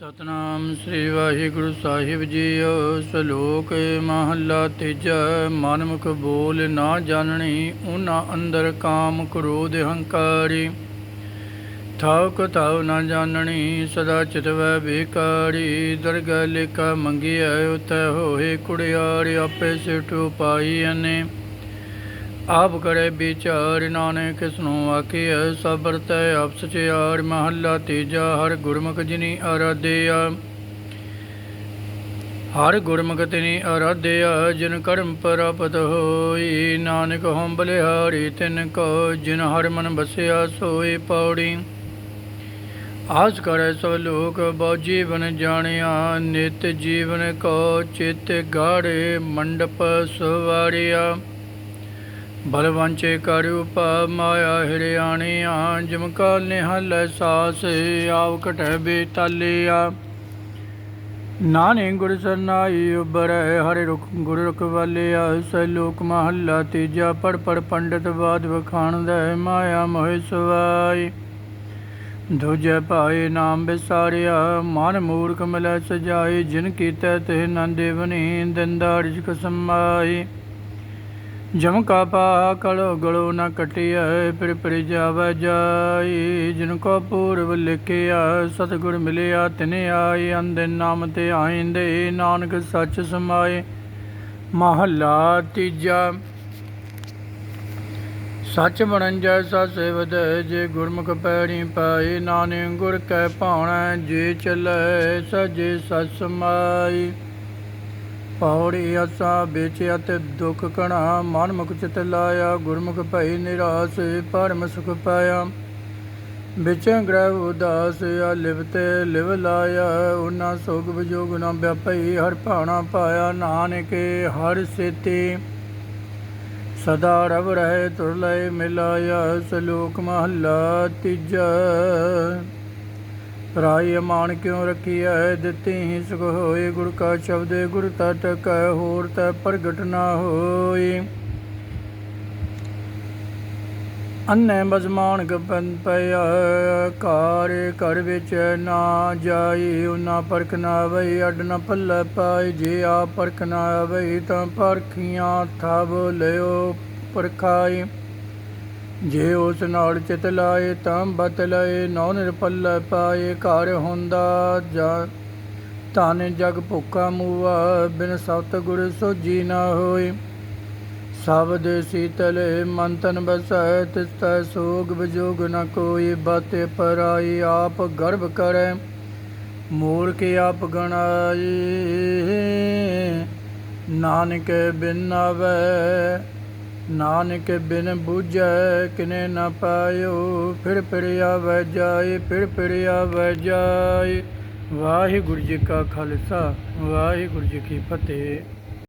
ਸਤਨਾਮ ਸ੍ਰੀ ਵਾਹਿਗੁਰੂ ਸਾਹਿਬ ਜੀਓ, ਸ਼ਲੋਕ ਮਹੱਲਾ ਤੀਜਾ। ਮਨਮੁਖ ਬੋਲ ਨਾ ਜਾਣਣੀ ਉਹਨਾਂ ਅੰਦਰ ਕਾਮ ਕ੍ਰੋਧ ਹੰਕਾਰੀ। ਥਾਉ ਥਾਉ ਨਾ ਜਾਣਣੀ ਸਦਾ ਚਿਤਵੈ ਬੇਕਾਰੀ। ਦਰਗਹਿ ਲੇਖਾ ਮੰਗਿਆ ਉਤੈ ਹੋਏ ਕੁੜਿਆਰ, ਆਪੇ ਸਿਟੂ ਪਾਈ ਅਨੇ ਆਪ ਕਰੇ ਵਿਚਾਰ, ਨਾਨਕ ਕਿਸਨੂੰ ਆਖਿਆ ਸਬਰ ਤੈ ਆਪ ਸਚਿਆਰ ਮਹੱਲਾ ਤੀਜਾ, ਹਰ ਗੁਰਮੁਖ ਜਿਨੀ ਆਰਾਧਿਆ ਹਰ ਗੁਰਮੁਖ ਤਿਨੀ ਆਰਾਧਿਆ ਜਿਨ ਕਰਮ ਪ੍ਰਾਪਤ ਹੋਈ, ਨਾਨਕ ਹਉ ਬਲਿਹਾਰੀ, ਤਿਨ ਕੋ, ਜਿਨ ਹਰ ਮਨ ਬਸਿਆ ਸੋਈ ਪੌੜੀ। ਆਸ ਕਰੈ ਸੋ ਲੋਕ ਬਹੁ ਜੀਵਨ ਜਾਣਿਆ, ਨਿਤ ਜੀਵਨ ਕੋ ਚਿਤ ਗਾੜੇ, ਮੰਡਪ ਸਵਾਰਿਆ। ਬਲਵੰਚੇ ਕਰ ਉਪ ਮਾਇਆ, ਹਿਰਿਆਣੀਆਂ, ਜਿਮ ਕਾਲ ਨਿਹਲ ਸਾਸ, ਆਵ ਕਟੈ ਬੇਤਾਲਿਆ। ਨਾਨੇ ਗੁਰ ਸਰਨਾਈ ਉਬਰੈ ਹਰਿ ਰੁਖ ਗੁਰ ਰੁਖ ਵਾਲਿਆ। ਸੈ ਲੋਕ ਮਹੱਲਾ ਤੀਜਾ ਪੜ ਪੜ ਪੰਡਤ ਬਾਦ ਵਖਾਣ ਦੇ ਮਾਇਆ ਮੋਹਿ ਸਵਾਈ। ਦੂਜੇ ਭਾਏ ਨਾਮ ਵਿਸਾਰਿਆ ਮਨ ਮੂਰਖ ਮਿਲੈ ਸਜਾਏ ਜਿਨ ਕੀਤੈ ਤੇ ਨੰਦੇ ਬਨੀ ਰਿਜਕ ਸਮਾਈ। ਜਮ ਕਾ ਪਾ ਕਲੋ ਗਲੋ ਨ ਕਟਿਐ, ਫਿਰ ਫਿਰ ਜਾਵੈ ਜਾਈ। ਜਿਨ ਕੋ ਪੂਰਬ ਲਿਖਿਆ ਸਤਿਗੁਰ ਮਿਲਿਆ ਤਿਨ ਆਏ ਅੰਦੇ ਨਾਮ ਤੇ ਆਇਂਦੇ, ਨਾਨਕ ਸੱਚ ਸਮਾਏ। ਮਹੱਲਾ ਤੀਜਾ। ਸੱਚ ਬਣਨ ਜੈਸਾ ਸੇਵਦ, ਜੇ ਗੁਰਮੁਖ ਪੈਣੀ ਪਾਈ ਨਾਨਕ ਗੁਰ ਕੈ ਭਾਣਾ, ਜੇ ਚਲੈ, ਸਜੇ ਸਚ ਸਮਾਈ। ਪੌੜੀ ਅਸਾ ਵੇਚਿਆ ਤੇ ਦੁਖ ਕਣਾ ਮਨ ਮੁਖ ਚਿਤ ਲਾਇਆ, ਗੁਰਮੁਖ ਭਈ ਨਿਰਾਸ, ਪਰਮ ਸੁਖ ਪਾਇਆ। ਵਿਚੇ ਗ੍ਰਹਿ ਉਦਾਸ, ਆ ਲਿਵਤੇ ਲਿਵ ਲਾਇਆ। ਉਹਨਾਂ ਸੋਗ ਵਿਜੋਗ ਨਾ ਵਿਆਪਈ, ਹਰ ਭਾਣਾ ਪਾਇਆ। ਨਾਨਕੇ, ਹਰ ਸੇਤੀ, ਸਦਾ ਰਵ ਰਹੇ, ਤੁਰ ਲਏ, ਮਿਲਾਇਆ। ਸਲੋਕ ਮਹੱਲਾ ਤੀਜਾ। ਰਾਈ ਮਾਨ ਕਿਉ ਰਖੀਐ? ਦਿੱਤੀ ਹੀ ਸੁਖ ਹੋਏ ਗੁਰ ਕਾ ਸ਼ਬਦ ਗੁਰ ਤਤ ਕੈ, ਹੋਰ ਤੈ ਪ੍ਰਗਟ ਨਾ ਹੋਈ। ਅੰਨੇ ਬਜ਼ਮਾਨ ਗਪਨ ਪਿਆ ਕਾਰ ਕਰ ਵਿੱਚ ਨਾ ਜਾਈ, ਉਨਾ ਪਰਖ ਨਾ ਵਈ, ਅੱਡ ਨਾ ਪੱਲੇ ਪਾਈ, ਜੇ ਆ ਪਰਖ ਨਾ ਵਈ, ਤਾਂ ਪਰਖੀਆਂ ਥਾਬ ਲਿਓ ਪਰਖਾਈ। ਜੇ ਉਸ ਨਾਲ ਚਿਤ ਲਾਏ ਤਾਂ ਬਤ ਲਏ, ਨੌ ਨਿਰਪੱਲ ਪਾਏ, ਘਰ ਹੁੰਦਾ ਜਾ। ਧਨ ਜਗ ਭੁੱਖਾ ਮੂਆ, ਬਿਨ ਸਤ ਗੁਰ ਸੋਜੀ ਨਾ ਹੋਏ। ਸਬਦ ਸੀਤਲ ਮਨ ਤਨ ਬਸੈ ਤਿਸ ਤੈ ਸੋਗ ਵਿਜੋਗ ਨ ਕੋਈ। ਬਾਤੇ ਪਰਾਈ ਆਪ ਗਰਭ ਕਰੈ, ਮੂਰਖ ਆਪ ਗਣਾਈ। ਨਾਨਕ ਬਿਨ ਆਵੈ ਨਾਨਕ ਬਿਨ ਬੂਝੈ ਕਿਨੇ ਨ ਪਾਇਓ, ਫਿਰ ਫਿਰ ਵੈ ਜਾਏ, ਫਿਰ ਫਿਰ ਵੈ ਜਾਏ। ਵਾਹਿਗੁਰੂ ਜੀ ਕਾ ਖਾਲਸਾ, ਵਾਹਿਗੁਰੂ ਜੀ ਕੀ ਫਤਿਹ।